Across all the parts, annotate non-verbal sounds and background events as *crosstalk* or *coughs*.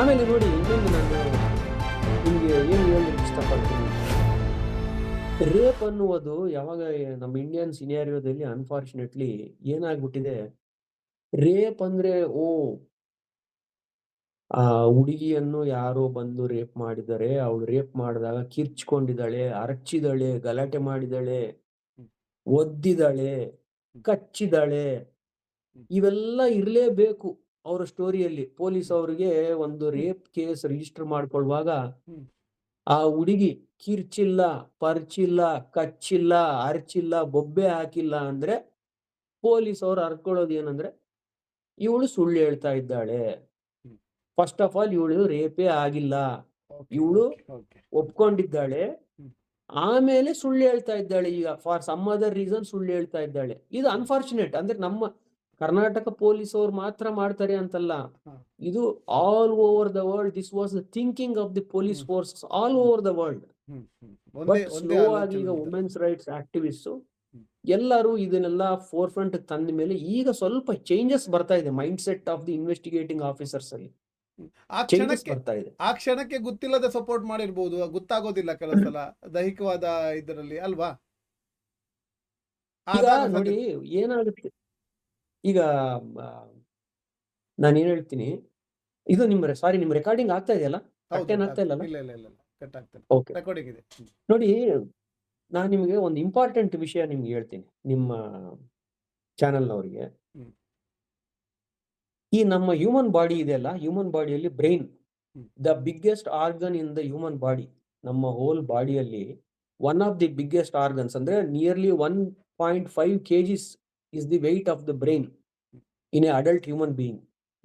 ಆಮೇಲೆ ನೋಡಿ ಇನ್ನೊಂದು ನಾನು ನಿಮಗೆ ಏನು ಹೇಳಲಿಕ್ಕೆ ಇಷ್ಟಪಡ್ತೀನಿ ರೇಪ್ ಅನ್ನುವುದು ಯಾವಾಗ ನಮ್ಮ ಇಂಡಿಯನ್ ಸಿನಿಯಾರಿಯೋದಲ್ಲಿ ಅನ್ಫಾರ್ಚುನೇಟ್ಲಿ ಏನಾಗ್ಬಿಟ್ಟಿದೆ ರೇಪ್ ಅಂದ್ರೆ ಓ ಆ ಹುಡುಗಿಯನ್ನು ಯಾರೋ ಬಂದು ರೇಪ್ ಮಾಡಿದ್ದಾರೆ ಅವಳು ರೇಪ್ ಮಾಡಿದಾಗ ಕಿರ್ಚ್ಕೊಂಡಿದ್ದಾಳೆ ಅರಚಿದಾಳೆ ಗಲಾಟೆ ಮಾಡಿದಾಳೆ ಒದ್ದಿದಾಳೆ ಕಚ್ಚಿದಾಳೆ ಇವೆಲ್ಲ ಇರಲೇಬೇಕು ಅವರ ಸ್ಟೋರಿಯಲ್ಲಿ ಪೊಲೀಸ್ ಅವರಿಗೆ ಒಂದು ರೇಪ್ ಕೇಸ್ ರಿಜಿಸ್ಟರ್ ಮಾಡ್ಕೊಳ್ವಾಗ ಆ ಹುಡುಗಿ ಕಿರ್ಚಿಲ್ಲ ಪರ್ಚಿಲ್ಲ ಕಚ್ಚಿಲ್ಲ ಅರ್ಚಿಲ್ಲ ಬೊಬ್ಬೆ ಹಾಕಿಲ್ಲ ಅಂದ್ರೆ ಪೊಲೀಸ್ ಅವ್ರು ಅರ್ಕೊಳ್ಳೋದು ಏನಂದ್ರೆ ಇವಳು ಸುಳ್ಳು ಹೇಳ್ತಾ ಇದ್ದಾಳೆ ಫಸ್ಟ್ ಆಫ್ ಆಲ್ ಇವಳು ರೇಪೇ ಆಗಿಲ್ಲ ಇವಳು ಒಪ್ಕೊಂಡಿದ್ದಾಳೆ ಆಮೇಲೆ ಸುಳ್ಳು ಹೇಳ್ತಾ ಇದ್ದಾಳೆ ಈಗ ಫಾರ್ ಸಮ್ ಅದರ್ ರೀಸನ್ ಸುಳ್ಳು ಹೇಳ್ತಾ ಇದ್ದಾಳೆ ಇದು ಅನ್ಫಾರ್ಚುನೇಟ್ ಅಂದ್ರೆ ನಮ್ಮ ಕರ್ನಾಟಕ ಪೊಲೀಸ್ ಅವ್ರು ಮಾತ್ರ ಮಾಡ್ತಾರೆ ಅಂತಲ್ಲ ಇದು all over the world this was the thinking of the police force all over the world slow ಆಗಿ ಈಗ ವುಮೆನ್ಸ್ ರೈಟ್ಸ್ ಆಕ್ಟಿವಿಸ್ಟ್ ಎಲ್ಲರೂ ಇದನ್ನೆಲ್ಲ ಫೋರ್ ಫ್ರಂಟ್ ತಂದ ಮೇಲೆ ಈಗ ಸ್ವಲ್ಪ ಚೇಂಜಸ್ ಬರ್ತಾ ಇದೆ mindset of the investigating officers ಅಲ್ಲಿ ಆ ಕ್ಷಣಕ್ಕೆ ಗೊತ್ತಿಲ್ಲದ ಸಪೋರ್ಟ್ ಮಾಡಿರ್ಬೋದು ಗೊತ್ತಾಗೋದಿಲ್ಲ ಕೆಲವು ಸಲ ದೈಹಿಕವಾದ ಇದರಲ್ಲಿ ಅಲ್ವಾ ನೋಡಿ ಏನಾಗುತ್ತೆ ಈಗ ಏನ್ ಹೇಳ್ತೀನಿ ಇದು ನಿಮ್ಮ ಸಾರಿ ನಿಮ್ಮ ರೆಕಾರ್ಡಿಂಗ್ ಆಗ್ತಾ ಇದೆಯಲ್ಲ ಇಲ್ಲ ನೋಡಿ ನಾನು ನಿಮಗೆ ಒಂದು ಇಂಪಾರ್ಟೆಂಟ್ ವಿಷಯ ನಿಮ್ಗೆ ಹೇಳ್ತೀನಿ ನಿಮ್ಮ ಚಾನೆಲ್ನವರಿಗೆ ಈ ನಮ್ಮ ಹ್ಯೂಮನ್ ಬಾಡಿ ಇದೆ ಅಲ್ಲ ಹ್ಯೂಮನ್ ಬಾಡಿಯಲ್ಲಿ brain the biggest organ in the human body ನಮ್ಮ ಹೋಲ್ ಬಾಡಿಯಲ್ಲಿ one of the biggest organs ಅಂದ್ರೆ nearly one point five kgs is the weight of the brain in a adult human being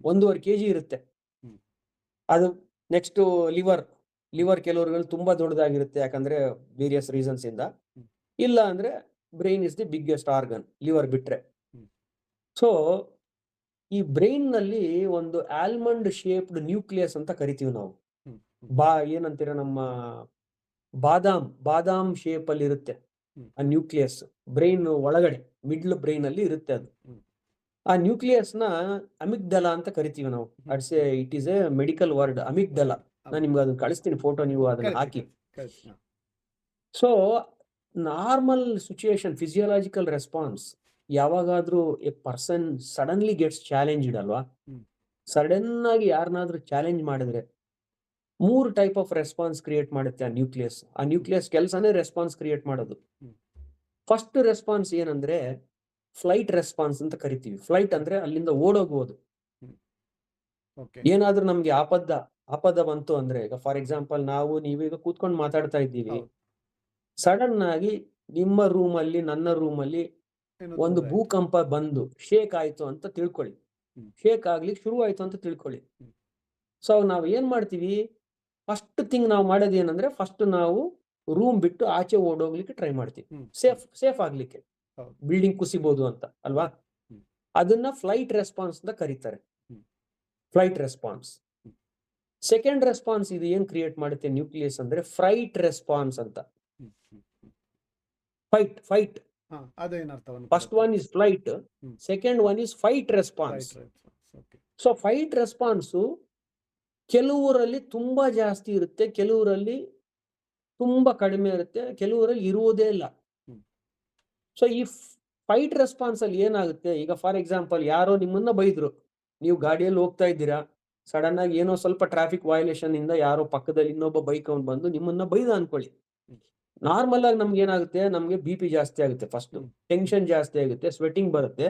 ಒಂದೂವರೆ K G ಇರುತ್ತೆ ಅದು next liver liver ಕೆಲವರುಗಳು ತುಂಬಾ ದೊಡ್ಡದಾಗಿರುತ್ತೆ ಯಾಕಂದ್ರೆ various reasons ಇಂದ ಇಲ್ಲ ಅಂದ್ರೆ brain is the biggest organ liver ಬಿಟ್ರೆ ಸೊ ಈ ಬ್ರೈನ್ ನಲ್ಲಿ ಒಂದು ಆಲ್ಮಂಡ್ ಶೇಪ್ಡ್ ನ್ಯೂಕ್ಲಿಯಸ್ ಅಂತ ಕರಿತೀವಿ ನಾವು ಬಾ ಏನಂತೀರ ನಮ್ಮ ಬಾದಾಮ್ ಬಾದಾಮ್ ಶೇಪ್ ಅಲ್ಲಿ ಇರುತ್ತೆ ಆ ನ್ಯೂಕ್ಲಿಯಸ್ ಬ್ರೈನ್ ಒಳಗಡೆ ಮಿಡ್ಲ್ ಬ್ರೈನ್ ಅಲ್ಲಿ ಇರುತ್ತೆ ಅದು ಆ ನ್ಯೂಕ್ಲಿಯಸ್ ನ ಅಮಿಗ್ದಲ ಅಂತ ಕರಿತೀವಿ ನಾವು it's a it is a medical word amygdala ನಾನು ನಿಮ್ಗೆ ಅದನ್ನ ಕಳಿಸ್ತೀನಿ ಫೋಟೋ ನೀವು ಅದನ್ನ ಹಾಕಿ so normal situation physiological response ಯಾವಾಗಾದ್ರೂ a person suddenly gets challenge ಅಲ್ವಾ ಸಡನ್ ಆಗಿ ಯಾರನ್ನಾದ್ರೂ ಚಾಲೆಂಜ್ ಮಾಡಿದ್ರೆ ಮೂರು ಟೈಪ್ ಆಫ್ ರೆಸ್ಪಾನ್ಸ್ ಕ್ರಿಯೇಟ್ ಮಾಡುತ್ತೆ ಆ ನ್ಯೂಕ್ಲಿಯಸ್ ಆ ನ್ಯೂಕ್ಲಿಯಸ್ ಕೆಲಸನೇ ರೆಸ್ಪಾನ್ಸ್ ಕ್ರಿಯೇಟ್ ಮಾಡೋದು ಫಸ್ಟ್ ರೆಸ್ಪಾನ್ಸ್ ಏನಂದ್ರೆ ಫ್ಲೈಟ್ ರೆಸ್ಪಾನ್ಸ್ ಅಂತ ಕರಿತೀವಿ ಫ್ಲೈಟ್ ಅಂದ್ರೆ ಅಲ್ಲಿಂದ ಓಡೋಗ್ಬೋದು ಏನಾದ್ರೂ ನಮ್ಗೆ ಆಪದ ಆಪದ ಬಂತು ಅಂದ್ರೆ ಈಗ ಫಾರ್ ಎಕ್ಸಾಂಪಲ್ ನಾವು ನೀವೀಗ ಕೂತ್ಕೊಂಡು ಮಾತಾಡ್ತಾ ಇದ್ದೀವಿ ಸಡನ್ ಆಗಿ ನಿಮ್ಮ ರೂಮ್ ಅಲ್ಲಿ ನನ್ನ ರೂಮ್ ಅಲ್ಲಿ ಒಂದು ಭೂಕಂಪ ಬಂದು ಶೇಕ್ ಆಯ್ತು ಅಂತ ತಿಳ್ಕೊಳ್ಳಿ ಶೇಕ್ ಆಗ್ಲಿಕ್ಕೆ ಶುರು ಆಯ್ತು ಅಂತ ತಿಳ್ಕೊಳ್ಳಿ ಸೊ ನಾವು ಏನ್ ಮಾಡ್ತೀವಿ ಫಸ್ಟ್ ಥಿಂಗ್ ನಾವು ಮಾಡೋದು ಏನಂದ್ರೆ ಫಸ್ಟ್ ನಾವು ರೂಮ್ ಬಿಟ್ಟು ಆಚೆ ಓಡೋಗ್ಲಿಕ್ಕೆ ಟ್ರೈ ಮಾಡ್ತೀವಿ ಸೇಫ್ ಸೇಫ್ ಆಗ್ಲಿಕ್ಕೆ ಬಿಲ್ಡಿಂಗ್ ಕುಸಿಬಹುದು ಅಂತ ಅಲ್ವಾ ಅದನ್ನ ಫ್ಲೈಟ್ ರೆಸ್ಪಾನ್ಸ್ ಅಂತ ಕರೀತಾರೆ ಫ್ಲೈಟ್ ರೆಸ್ಪಾನ್ಸ್ ಸೆಕೆಂಡ್ ರೆಸ್ಪಾನ್ಸ್ ಇದು ಏನ್ ಕ್ರಿಯೇಟ್ ಮಾಡುತ್ತೆ ನ್ಯೂಕ್ಲಿಯಸ್ ಅಂದ್ರೆ ಫ್ರೈಟ್ ರೆಸ್ಪಾನ್ಸ್ ಅಂತ fight fight first one is flight second one is fight response so fight response ಕೆಲವರಲ್ಲಿ ತುಂಬಾ ಜಾಸ್ತಿ ಇರುತ್ತೆ ಕೆಲವರಲ್ಲಿ ತುಂಬಾ ಕಡಿಮೆ ಇರುತ್ತೆ ಕೆಲವರಲ್ಲಿ ಇರುವುದೇ ಇಲ್ಲ ಸೊ ಈ ಫೈಟ್ ರೆಸ್ಪಾನ್ಸ್ ಅಲ್ಲಿ ಏನಾಗುತ್ತೆ ಈಗ ಫಾರ್ ಎಕ್ಸಾಂಪಲ್ ಯಾರೋ ನಿಮ್ಮನ್ನ ಬೈದ್ರು ನೀವು ಗಾಡಿಯಲ್ಲಿ ಹೋಗ್ತಾ ಇದ್ದೀರಾ ಸಡನ್ ಆಗಿ ಏನೋ ಸ್ವಲ್ಪ ಟ್ರಾಫಿಕ್ ವಯೋಲೇಷನ್ ಇಂದ ಯಾರೋ ಪಕ್ಕದಲ್ಲಿ ಇನ್ನೊಬ್ಬ ಬೈಕ್ ಅವ್ನು ಬಂದು ನಿಮ್ಮನ್ನ ಬೈದ ಅನ್ಕೊಳ್ಳಿ ನಾರ್ಮಲ್ ಆಗಿ ನಮ್ಗೆ ಏನಾಗುತ್ತೆ ನಮ್ಗೆ ಬಿ ಪಿ ಜಾಸ್ತಿ ಆಗುತ್ತೆ ಫಸ್ಟ್ ಟೆನ್ಷನ್ ಜಾಸ್ತಿ ಆಗುತ್ತೆ ಸ್ವೆಟಿಂಗ್ ಬರುತ್ತೆ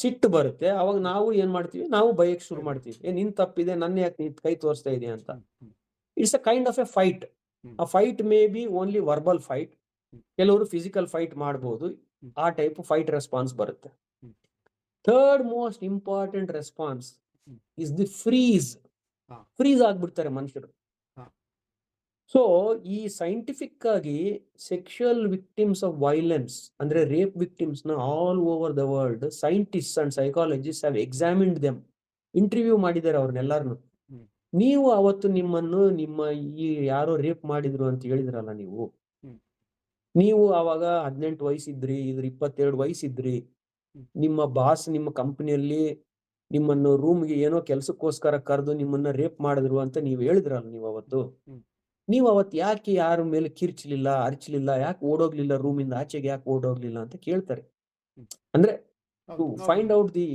ಸಿಟ್ಟು ಬರುತ್ತೆ ಅವಾಗ ನಾವು ಏನ್ ಮಾಡ್ತೀವಿ ನಾವು ಬಯಕ್ ಶುರು ಮಾಡ್ತೀವಿ ಏ ನಿನ್ ತಪ್ಪಿದೆ ನನ್ನ ಯಾಕೆ ನೀ ಕೈ ತೋರಿಸ್ತಾ ಇದೆಯಾ ಅಂತ it's a kind of a fight ಆ fight may be only verbal fight ಕೆಲವರು ಫಿಸಿಕಲ್ ಫೈಟ್ ಮಾಡಬಹುದು ಆ ಟೈಪ್ ಫೈಟ್ ರೆಸ್ಪಾನ್ಸ್ ಬರುತ್ತೆ third most important response is the freeze freeze ಆಗ್ಬಿಡ್ತಾರೆ ಮನುಷ್ಯರು ಸೊ ಈ ಸೈಂಟಿಫಿಕ್ ಆಗಿ ಸೆಕ್ಷುಯಲ್ ವಿಕ್ಟಿಮ್ಸ್ ಆಫ್ ವೈಲೆನ್ಸ್ ಅಂದ್ರೆ ರೇಪ್ ವಿಕ್ಟಿಮ್ಸ್ ನ all over the world scientist and psychologist have examined them interview ಮಾಡಿದ್ದಾರೆ ಅವ್ರನ್ನೆಲ್ಲಾರನು ನೀವು ಅವತ್ತು ನಿಮ್ಮನ್ನು ನಿಮ್ಮ ಈ ಯಾರೋ ರೇಪ್ ಮಾಡಿದ್ರು ಅಂತ ಹೇಳಿದ್ರಲ್ಲ ನೀವು ನೀವು ಅವಾಗ ಹದಿನೆಂಟು ವಯಸ್ಸಿದ್ರಿ ಇದ್ರ ಇಪ್ಪತ್ತೆರಡು ವಯಸ್ಸಿದ್ರಿ ನಿಮ್ಮ ಬಾಸ್ ನಿಮ್ಮ ಕಂಪನಿಯಲ್ಲಿ ನಿಮ್ಮನ್ನು ರೂಮ್ಗೆ ಏನೋ ಕೆಲಸಕ್ಕೋಸ್ಕರ ಕರೆದು ನಿಮ್ಮನ್ನ ರೇಪ್ ಮಾಡಿದ್ರು ಅಂತ ನೀವು ಹೇಳಿದ್ರಲ್ಲ ನೀವು ಅವತ್ತು ನೀವು ಅವತ್ತು ಯಾಕೆ ಯಾರ ಮೇಲೆ ಕಿರ್ಚಲಿಲ್ಲ ಅರ್ಚಲಿಲ್ಲ ಯಾಕೆ ಓಡೋಗ್ಲಿಲ್ಲ ರೂಮಿಂದ ಆಚೆಗೆ ಯಾಕೆ ಓಡೋಗ್ಲಿಲ್ಲ ಅಂತ ಕೇಳ್ತಾರೆ ಅಂದ್ರೆ find out the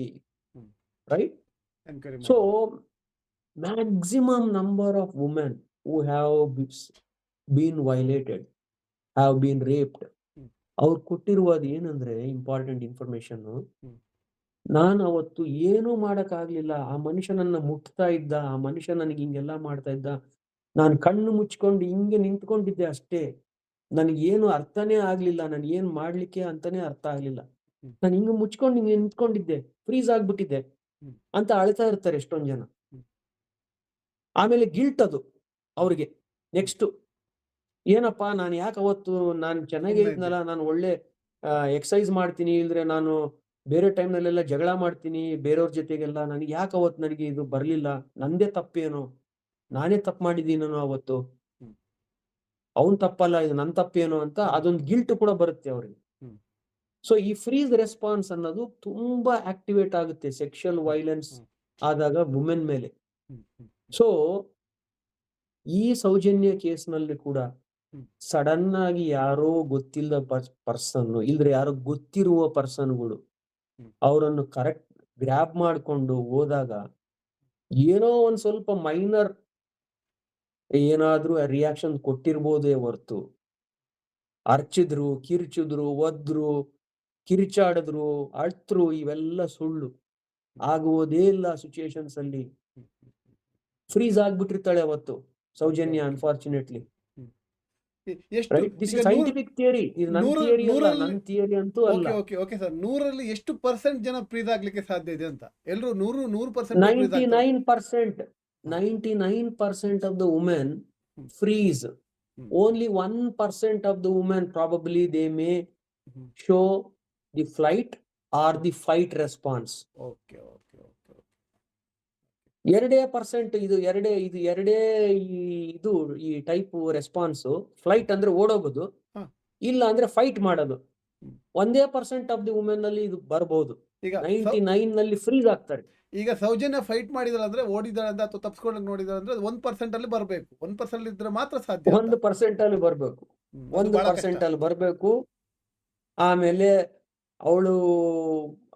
right so maximum number of women who have been violated have been raped ಅವ್ರು ಕೊಟ್ಟಿರುವುದು ಏನಂದ್ರೆ ಇಂಪಾರ್ಟೆಂಟ್ ಇನ್ಫಾರ್ಮೇಶನ್ ನಾನು ಅವತ್ತು ಏನೂ ಮಾಡಕ್ಕಾಗ್ಲಿಲ್ಲ ಆ ಮನುಷ್ಯನನ್ನ ನನ್ನ ಮುಟ್ತಾ ಇದ್ದ ಆ ಮನುಷ್ಯ ನನಗೆ ಹಿಂಗೆಲ್ಲ ಮಾಡ್ತಾ ಇದ್ದ ನಾನು ಕಣ್ಣು ಮುಚ್ಕೊಂಡು ಹಿಂಗೆ ನಿಂತ್ಕೊಂಡಿದ್ದೆ ಅಷ್ಟೇ ಏನು ಅರ್ಥನೇ ಆಗ್ಲಿಲ್ಲ ನಾನು ಏನ್ ಮಾಡ್ಲಿಕ್ಕೆ ಅಂತಾನೆ ಅರ್ಥ ಆಗ್ಲಿಲ್ಲ ನಾನು ಹಿಂಗ ಮುಚ್ಕೊಂಡು ಹಿಂಗೆ ನಿಂತ್ಕೊಂಡಿದ್ದೆ ಫ್ರೀಸ್ ಆಗ್ಬಿಟ್ಟಿದ್ದೆ ಅಂತ ಅಳ್ತಾ ಇರ್ತಾರೆ ಎಷ್ಟೊಂದ್ ಜನ ಆಮೇಲೆ ಗಿಲ್ಟ್ ಅದು ಅವ್ರಿಗೆ ನೆಕ್ಸ್ಟ್ ಏನಪ್ಪಾ ನಾನು ಯಾಕೆ ಅವತ್ತು ನಾನು ಚೆನ್ನಾಗೇ ಇದ್ನಲ್ಲ ನಾನು ಒಳ್ಳೆ ಎಕ್ಸಸೈಸ್ ಮಾಡ್ತೀನಿ ಇಲ್ದ್ರೆ ನಾನು ಬೇರೆ ನಲ್ಲೆಲ್ಲ ಜಗಳ ಮಾಡ್ತೀನಿ ಬೇರೆಯವ್ರ ಜೊತೆಗೆಲ್ಲ ನನಗೆ ಯಾಕೆ ಅವತ್ತು ನನಗೆ ಇದು ಬರ್ಲಿಲ್ಲ ನಂದೇ ತಪ್ಪೇನು ನಾನೇ ತಪ್ಪು ಮಾಡಿದ್ದೀನೋ ಅವತ್ತು ಅವನ್ ತಪ್ಪಲ್ಲ ಇದು ನನ್ ತಪ್ಪೇನೋ ಅಂತ ಅದೊಂದು ಗಿಲ್ಟ್ ಕೂಡ ಬರುತ್ತೆ ಅವ್ರಿಗೆ ಸೊ ಈ ಫ್ರೀಸ್ ರೆಸ್ಪಾನ್ಸ್ ಅನ್ನೋದು ತುಂಬಾ ಆಕ್ಟಿವೇಟ್ ಆಗುತ್ತೆ ಸೆಕ್ಷುವಲ್ ವೈಲೆನ್ಸ್ ಆದಾಗ ವುಮೆನ್ ಮೇಲೆ ಸೊ ಈ ಸೌಜನ್ಯ ಕೇಸ್ ನಲ್ಲಿ ಕೂಡ ಸಡನ್ ಆಗಿ ಯಾರೋ ಗೊತ್ತಿಲ್ಲದ ಪರ್ಸನ್ ಇಲ್ದ್ರೆ ಯಾರು ಗೊತ್ತಿರುವ ಪರ್ಸನ್ಗಳು ಅವರನ್ನು ಕರೆಕ್ಟ್ ಗ್ರ್ಯಾಬ್ ಮಾಡ್ಕೊಂಡು ಹೋದಾಗ ಏನೋ ಒಂದ್ ಸ್ವಲ್ಪ ಮೈನರ್ ಏನಾದ್ರೂ ರಿಯಾಕ್ಷನ್ ಕೊಟ್ಟಿರ್ಬೋದೇ ಹೊರ್ತು ಅರ್ಚಿದ್ರು ಕಿರ್ಚಿದ್ರು ಒದ್ರು ಕಿರಿಚಾಡಿದ್ರು ಅಳ್ತ್ರು ಇವೆಲ್ಲ ಸುಳ್ಳು ಆಗುವುದೇ ಇಲ್ಲ ಸಿಚುಯೇಷನ್ಸ್ ಅಲ್ಲಿ ಫ್ರೀಸ್ ಆಗ್ಬಿಟ್ಟಿರ್ತಾಳೆ ಅವತ್ತು Soujanya unfortunately scientific theory theory ಅಂತೂ ಅಲ್ಲ ನೂರಲ್ಲಿ ಎಷ್ಟು ಪರ್ಸೆಂಟ್ ಜನ ಫ್ರೀಸ್ ಆಗ್ಲಿಕ್ಕೆ ಸಾಧ್ಯ ಇದೆ ಅಂತ ಎಲ್ಲರೂ ನೂರು ನೂರು percent ninety nine percent 99% of the women freeze. Only 1% of the women probably they may show the flight or the fight response. Okay, okay, okay. ಎರಡೇ ಪರ್ಸೆಂಟ್ ಇದು ಎರಡೇ ಇದು ಎರಡೇ ಇದು ಈ ಟೈಪ್ ರೆಸ್ಪಾನ್ಸ್ ಫ್ಲೈಟ್ ಅಂದ್ರೆ ಓಡೋಗೋದು ಇಲ್ಲ ಅಂದ್ರೆ ಫೈಟ್ ಮಾಡೋದು ಒಂದೇ ಪರ್ಸೆಂಟ್ ಆಫ್ ದಿ ನಲ್ಲಿ ಇದು ಬರಬಹುದು ನೈನ್ಟಿ ನೈನ್ ನಲ್ಲಿ ಫ್ರೀಸ್ ಈಗ ಸೌಜನ್ಯ ಫೈಟ್ ಮಾಡಿದಾರೆ ಅಂದ್ರೆ ಅಂತ ಅಥವಾ ತಪ್ಸ್ಕೊಂಡಂಗೆ ನೋಡಿದಾರೆ ಅಂದ್ರೆ ಒಂದ್ ಪರ್ಸೆಂಟ್ ಅಲ್ಲಿ ಬರಬೇಕು ಒಂದ್ ಪರ್ಸೆಂಟ್ ಇದ್ರೆ ಮಾತ್ರ ಸಾಧ್ಯ ಒಂದು ಪರ್ಸೆಂಟ್ ಅಲ್ಲಿ ಬರಬೇಕು ಒಂದ್ ಪರ್ಸೆಂಟ್ ಅಲ್ಲಿ ಬರಬೇಕು ಆಮೇಲೆ ಅವಳು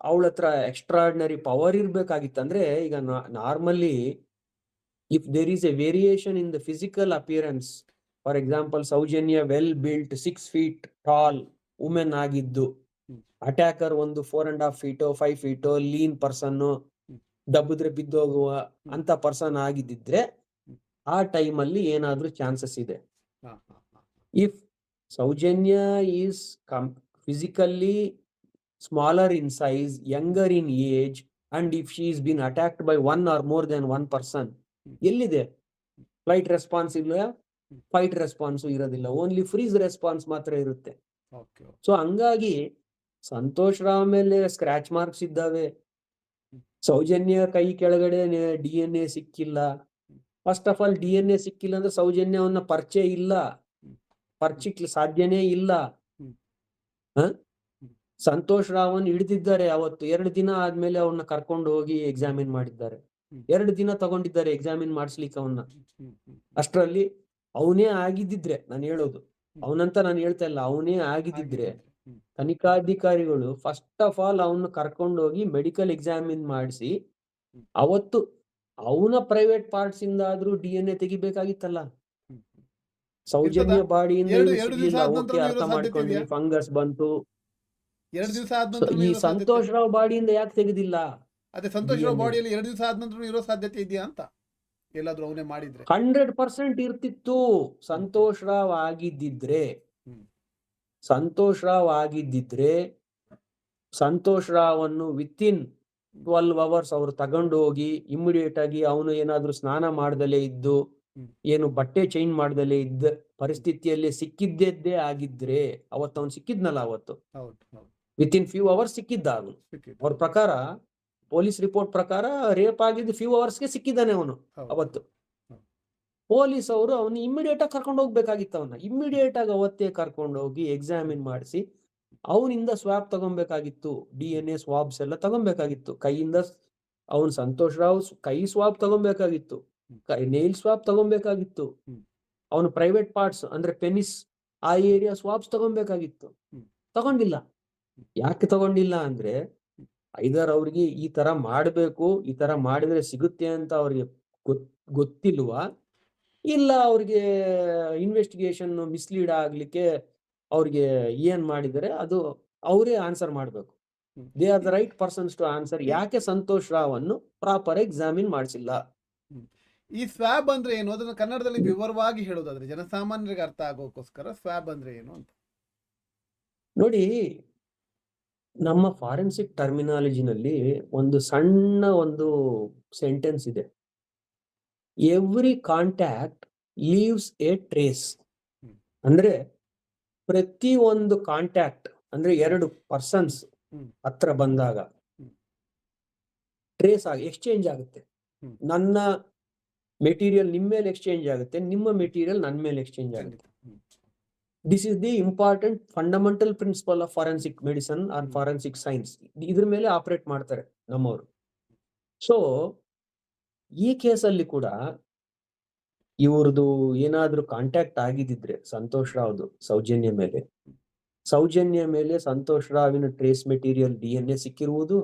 ಅವಳ ಹತ್ರ ಎಕ್ಸ್ಟ್ರಾಡಿನರಿ ಪವರ್ ಇರ್ಬೇಕಾಗಿತ್ತಂದ್ರೆ ಈಗ normally if there is a variation in the physical appearance for example Soujanya well built six feet tall women ಆಗಿದ್ದು ಅಟ್ಯಾಕರ್ ಒಂದು ಫೋರ್ ಅಂಡ್ ಹಾಫ್ ಫೀಟೋ ಫೈವ್ ಫೀಟೋ ಲೀನ್ ಪರ್ಸನ್ ದಬ್ಬಿದ್ರೆ ಬಿದ್ದೋಗುವ ಅಂತ ಪರ್ಸನ್ ಆಗಿದ್ದಿದ್ರೆ ಆ ಟೈಮ್ ಅಲ್ಲಿ ಏನಾದ್ರೂ ಚಾನ್ಸಸ್ ಇದೆ if Soujanya is come physically smaller in size younger in age and if she is been attacked by one or more then one person ಎಲ್ಲಿದೆ ಫ್ಲೈಟ್ ರೆಸ್ಪಾನ್ಸ್ ಇಲ್ಲ ಫೈಟ್ ರೆಸ್ಪಾನ್ಸ್ ಇರೋದಿಲ್ಲ only freeze response ಮಾತ್ರ ಇರುತ್ತೆ so ಹಂಗಾಗಿ ಸಂತೋಷ್ ರಾವ್ ಮೇಲೆ scratch marks ಇದ್ದಾವೆ ಸೌಜನ್ಯ ಕೈ ಕೆಳಗಡೆ ಡಿ ಎನ್ ಎ ಸಿಕ್ಕಿಲ್ಲ first of all D N A ಸಿಕ್ಕಿಲ್ಲ ಅಂದ್ರೆ ಸೌಜನ್ಯವನ್ನ ಪರಿಚಯ ಇಲ್ಲ ಪರಿಚಿಕ್ ಸಾಧ್ಯನೇ ಇಲ್ಲ ಸಂತೋಷ್ ರಾವನ್ ಹಿಡಿದಿದ್ದಾರೆ ಅವತ್ತು ಎರಡು ದಿನ ಆದ್ಮೇಲೆ ಅವನ್ನ ಕರ್ಕೊಂಡು ಹೋಗಿ ಎಕ್ಸಾಮಿನ್ ಮಾಡಿದ್ದಾರೆ ಎರಡು ದಿನ ತಗೊಂಡಿದ್ದಾರೆ ಎಕ್ಸಾಮಿನ್ ಮಾಡಿಸ್ಲಿಕ್ಕೆ ಅವನ್ನ ಅಷ್ಟರಲ್ಲಿ ಅವನೇ ಆಗಿದ್ದಿದ್ರೆ ನಾನು ಹೇಳೋದು ಅವನಂತ ನಾನು ಹೇಳ್ತಾ ಇಲ್ಲ ಅವನೇ ಆಗಿದ್ದಿದ್ರೆ ತನಿಖಾಧಿಕಾರಿಗಳು ಫಸ್ಟ್ ಆಫ್ ಆಲ್ ಅವನ್ನ ಹೋಗಿ ಮೆಡಿಕಲ್ ಎಕ್ಸಾಮಿನ್ ಮಾಡಿಸಿ ಅವತ್ತು ಅವನ ಪ್ರೈವೇಟ್ ಪಾರ್ಟ್ಸ್ ಇಂದ ಆದ್ರೂ ಡಿ ಎನ್ ಎ ತೆಗಿಬೇಕಾಗಿತ್ತಲ್ಲ ಸೌಜನ್ಯ ಬಾಡಿಯಿಂದ ಅರ್ಥ ಮಾಡ್ಕೊಂಡ್ವಿ ಫಂಗಸ್ ಬಂತು ಈ ಸಂತೋಷ್ ರಾವ್ ಬಾಡಿಯಿಂದ ಯಾಕೆ ತೆಗೆದಿಲ್ಲ ಅದೇ ಸಂತೋಷ್ ರಾವ್ ಬಾಡಿಯಲ್ಲಿ ಎರಡು ದಿವಸ ಆದ ನಂತರ ಇರೋ ಸಾಧ್ಯತೆ ಇದೆಯಾ ಅಂತ ಎಲ್ಲಾದ್ರೂ ಅವನೇ ಮಾಡಿದ್ರೆ ಹಂಡ್ರೆಡ್ ಪರ್ಸೆಂಟ್ ಇರ್ತಿತ್ತು ಸಂತೋಷ್ ರಾವ್ ಆಗಿದ್ದಿದ್ರೆ ಸಂತೋಷ್ ರಾವ್ ಆಗಿದ್ದಿದ್ರೆ Santosh within twelve hours ಅವ್ರು ತಗೊಂಡು ಹೋಗಿ ಇಮ್ಮಿಡಿಯೇಟ್ ಆಗಿ ಅವನು ಏನಾದ್ರೂ ಸ್ನಾನ ಮಾಡ್ದಲೇ ಇದ್ದು ಏನು ಬಟ್ಟೆ ಚೇಂಜ್ ಮಾಡ್ದಲೇ ಇದ್ದ ಪರಿಸ್ಥಿತಿಯಲ್ಲಿ ಸಿಕ್ಕಿದ್ದೇ ಆಗಿದ್ರೆ ಅವತ್ತು ಅವನು ಸಿಕ್ಕಿದ್ನಲ್ಲ ಅವತ್ತು ವಿತ್ ಇನ್ ಫ್ಯೂ ಅವರ್ಸ್ ಸಿಕ್ಕಿದ್ದ ಅವನು ಅವ್ರ ಪ್ರಕಾರ ಪೊಲೀಸ್ ರಿಪೋರ್ಟ್ ಪ್ರಕಾರ ರೇಪ್ ಆಗಿದ್ದು ಫ್ಯೂ ಅವರ್ಸ್ಗೆ ಸಿಕ್ಕಿದ್ದಾನೆ ಅವನು ಅವತ್ತು ಪೊಲೀಸ್ ಅವರು ಅವ್ನ ಇಮ್ಮಿಡಿಯೇಟ್ ಆಗಿ ಕರ್ಕೊಂಡು ಹೋಗ್ಬೇಕಾಗಿತ್ತು ಅವನ್ನ ಇಮ್ಮಿಡಿಯೇಟ್ ಆಗಿ ಅವತ್ತೇ ಕರ್ಕೊಂಡು ಹೋಗಿ ಎಕ್ಸಾಮಿನ್ ಮಾಡಿಸಿ ಅವನಿಂದ ಸ್ವಾಬ್ ತಗೊಬೇಕಾಗಿತ್ತು ಡಿ ಎನ್ ಎ ಸ್ವಾಬ್ಸ್ ಎಲ್ಲ ತಗೊಬೇಕಾಗಿತ್ತು ಕೈಯಿಂದ ಅವನ್ ಸಂತೋಷ್ ರಾವ್ ಕೈ ಸ್ವಾಬ್ ತಗೊಬೇಕಾಗಿತ್ತು ನೇಲ್ ಸ್ವಾಬ್ ತಗೊಬೇಕಾಗಿತ್ತು ಅವನ ಪ್ರೈವೇಟ್ ಪಾರ್ಟ್ಸ್ ಅಂದ್ರೆ ಪೆನಿಸ್ ಆ ಏರಿಯಾ ಸ್ವಾಬ್ಸ್ ತಗೊಬೇಕಾಗಿತ್ತು ತಗೊಂಡಿಲ್ಲ ಯಾಕೆ ತಗೊಂಡಿಲ್ಲ ಅಂದ್ರೆ ಐದರ್ ಅವ್ರಿಗೆ ಈ ತರ ಮಾಡ್ಬೇಕು ಈ ತರ ಮಾಡಿದ್ರೆ ಸಿಗುತ್ತೆ ಅಂತ ಅವ್ರಿಗೆ ಗೊತ್ತಿಲ್ವಾ ಇಲ್ಲ ಅವ್ರಿಗೆ ಇನ್ವೆಸ್ಟಿಗೇಷನ್ ಮಿಸ್ಲೀಡ್ ಆಗ್ಲಿಕ್ಕೆ ಅವ್ರಿಗೆ ಏನ್ ಮಾಡಿದರೆ ಅದು ಅವರೇ ಆನ್ಸರ್ ಮಾಡಬೇಕು they are the right persons to answer ಯಾಕೆ ಸಂತೋಷ್ ರಾವ್ ಅನ್ನು ಪ್ರಾಪರ್ ಎಕ್ಸಾಮಿನ್ ಮಾಡಿಸಿಲ್ಲ ಈ ಸ್ವಾಬ್ ಅಂದ್ರೆ ಏನು ಅದನ್ನು ಕನ್ನಡದಲ್ಲಿ ವಿವರವಾಗಿ ಹೇಳೋದಾದ್ರೆ ಜನಸಾಮಾನ್ಯರಿಗೆ ಅರ್ಥ ಆಗೋಕ್ಕೋಸ್ಕರ ಸ್ವಾಬ್ ಅಂದ್ರೆ ಏನು ಅಂತ ನೋಡಿ ನಮ್ಮ ಫಾರೆನ್ಸಿಕ್ ಟರ್ಮಿನಾಲಜಿನಲ್ಲಿ ಒಂದು ಸಣ್ಣ ಒಂದು ಸೆಂಟೆನ್ಸ್ ಇದೆ every contact leaves a trace ಅಂದ್ರೆ ಪ್ರತಿ ಒಂದು ಕಾಂಟ್ಯಾಕ್ಟ್ ಅಂದ್ರೆ ಎರಡು ಪರ್ಸನ್ಸ್ ಹತ್ರ ಬಂದಾಗ ಟ್ರೇಸ್ ಆಗಿ ಎಕ್ಸ್ಚೇಂಜ್ ಆಗುತ್ತೆ ನನ್ನ ಮೆಟೀರಿಯಲ್ ನಿಮ್ಮ ಮೇಲೆ ಎಕ್ಸ್ಚೇಂಜ್ ಆಗುತ್ತೆ ನಿಮ್ಮ ಮೆಟೀರಿಯಲ್ ನನ್ನ ಮೇಲೆ ಎಕ್ಸ್ಚೇಂಜ್ ಆಗುತ್ತೆ this is the important fundamental principle of forensic medicine or forensic science ಇದ್ರ ಮೇಲೆ ಆಪರೇಟ್ ಮಾಡ್ತಾರೆ ನಮ್ಮವರು ಸೊ ಈ ಕೇಸಲ್ಲಿ ಕೂಡ ಇವ್ರದ್ದು ಏನಾದ್ರೂ ಕಾಂಟ್ಯಾಕ್ಟ್ ಆಗಿದ್ದಿದ್ರೆ ಸಂತೋಷ್ ರಾವ್ದು ಸೌಜನ್ಯ ಮೇಲೆ ಸೌಜನ್ಯ ಮೇಲೆ Santosh ರಾವಿನ trace material D N A ಸಿಕ್ಕಿರುವುದು